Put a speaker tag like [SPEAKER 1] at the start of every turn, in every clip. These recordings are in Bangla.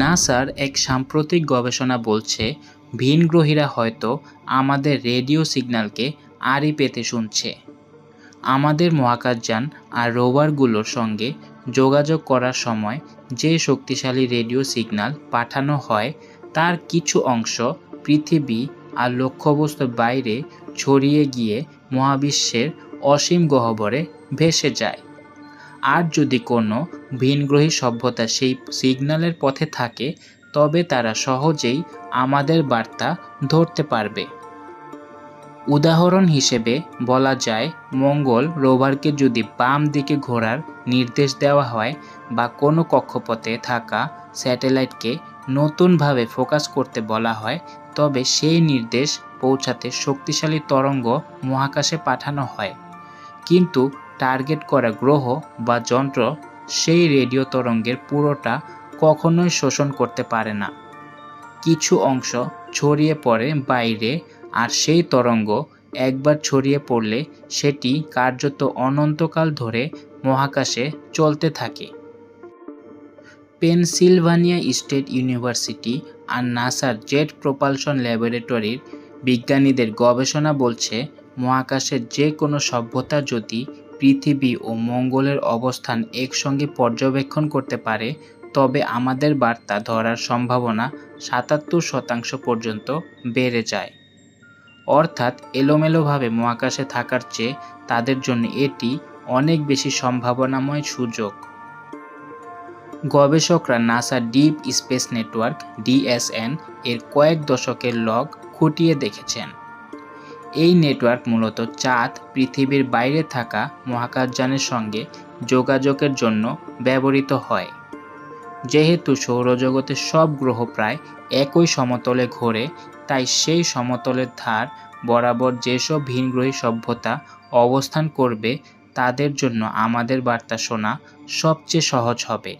[SPEAKER 1] নাসার এক সাম্প্রতিক গবেষণা বলছে, ভিনগ্রহীরা হয়তো আমাদের রেডিও সিগন্যালকে আড়ি পেতে শুনছে। আমাদের মহাকাশযান আর রোভারগুলোর সঙ্গে যোগাযোগ করার সময় যে শক্তিশালী রেডিও সিগন্যাল পাঠানো হয়, তার কিছু অংশ পৃথিবী আর লক্ষ্যবস্তুর বাইরে ছড়িয়ে গিয়ে মহাবিশ্বের অসীম গহ্বরে ভেসে যায়। আর যদি কোনো ভিনগ্রহী সভ্যতা সেই সিগন্যালের পথে থাকে, তবে তারা সহজেই আমাদের বার্তা ধরতে পারবে। উদাহরণ হিসেবে বলা যায়, মঙ্গল রোভারকে যদি বাম দিকে ঘোরার নির্দেশ দেওয়া হয় বা কোনো কক্ষপথে থাকা স্যাটেলাইটকে নতুনভাবে ফোকাস করতে বলা হয়, তবে সেই নির্দেশ পৌঁছাতে শক্তিশালী তরঙ্গ মহাকাশে পাঠানো হয়। কিন্তু টার্গেট করা গ্রহ বা যন্ত্র সেই রেডিও তরঙ্গের পুরোটা কখনোই শোষণ করতে পারে না। কিছু অংশ ছড়িয়ে পড়ে বাইরে আর সেই তরঙ্গ একবার ছড়িয়ে পড়লে সেটি কার্যত অনন্তকাল ধরে মহাকাশে চলতে থাকে। পেনসিলভানিয়া স্টেট ইউনিভার্সিটি আর নাসার জেট প্রপালশন ল্যাবরেটরির বিজ্ঞানীদের গবেষণা বলছে, মহাকাশের যে কোনো সভ্যতা যদি পৃথিবী ও মঙ্গলের অবস্থান একসঙ্গে পর্যবেক্ষণ করতে পারে, তবে আমাদের বার্তা ধরার সম্ভাবনা সাতাত্তর শতাংশ পর্যন্ত বেড়ে যায়। অর্থাৎ এলোমেলোভাবে মহাকাশে থাকার চেয়ে তাদের জন্য এটি অনেক বেশি সম্ভাবনাময় সুযোগ। গবেষকরা NASA deep space network, DSN, এর কয়েক দশকের লগ খুঁটিয়ে দেখেছেন। এই নেটওয়ার্ক মূলত চাঁদ, পৃথিবীর বাইরে থাকা মহাকাশযানের সঙ্গে যোগাযোগের জন্য ব্যবহৃত হয়। যেহেতু সৌরজগতের সব গ্রহ প্রায় একই সমতলে ঘোরে, তাই সেই সমতলের ধার বরাবর যেসব ভিনগ্রহী সভ্যতা অবস্থান করবে, তাদের জন্য আমাদের বার্তা শোনা সবচেয়ে সহজ হবে।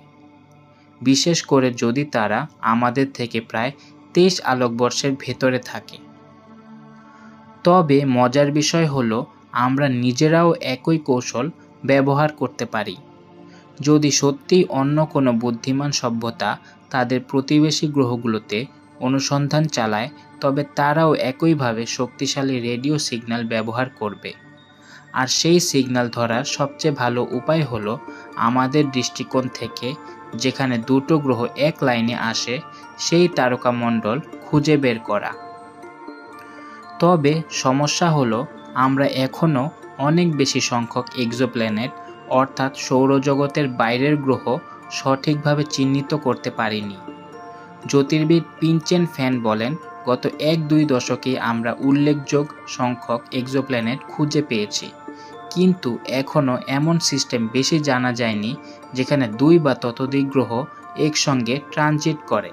[SPEAKER 1] বিশেষ করে যদি তারা আমাদের থেকে প্রায় তেইশ আলোকবর্ষের ভেতরে থাকে। তবে মজার বিষয় হলো, আমরা নিজেরাও একই কৌশল ব্যবহার করতে পারি। যদি সত্যিই অন্য কোনো বুদ্ধিমান সভ্যতা তাদের প্রতিবেশী গ্রহগুলোতে অনুসন্ধান চালায়, তবে তারাও একইভাবে শক্তিশালী রেডিও সিগন্যাল ব্যবহার করবে। আর সেই সিগন্যাল ধরার সবচেয়ে ভালো উপায় হলো, আমাদের দৃষ্টিকোণ থেকে যেখানে দুটো গ্রহ এক লাইনে আসে, সেই তারকামণ্ডল খুঁজে বের করা। তবে সমস্যা হলো, আমরা এখনও অনেক বেশি সংখ্যক এক্সোপ্ল্যানেট, অর্থাৎ সৌরজগতের বাইরের গ্রহ, সঠিকভাবে চিহ্নিত করতে পারিনি। জ্যোতির্বিদ পিনচেন ফ্যান বলেন, গত এক দুই দশকে আমরা উল্লেখযোগ্য সংখ্যক এক্সোপ্ল্যানেট খুঁজে পেয়েছি। কিন্তু এখনও এমন সিস্টেম বেশি জানা যায়নি, যেখানে দুই বা ততোধিক গ্রহ একসঙ্গে ট্রানজিট করে।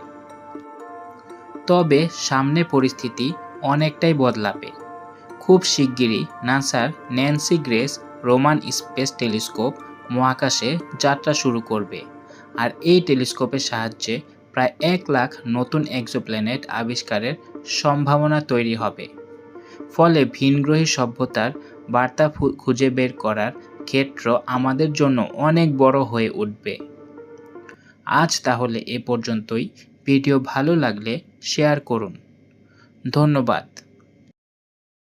[SPEAKER 1] তবে সামনে পরিস্থিতি অনেকটাই বদলাবে। খুব শিগগিরই নাসার Nancy Grace Roman space telescope মহাকাশে যাত্রা শুরু করবে আর এই টেলিস্কোপের সাহায্যে প্রায় এক লাখ নতুন এক্সোপ্ল্যানেট আবিষ্কারের সম্ভাবনা তৈরি হবে। ফলে ভিনগ্রহী সভ্যতার বার্তা খুঁজে বের করার ক্ষেত্র আমাদের জন্য অনেক বড় হয়ে উঠবে। আজ তাহলে এ পর্যন্তই। ভিডিও ভালো লাগলে শেয়ার করুন। ধন্যবাদ।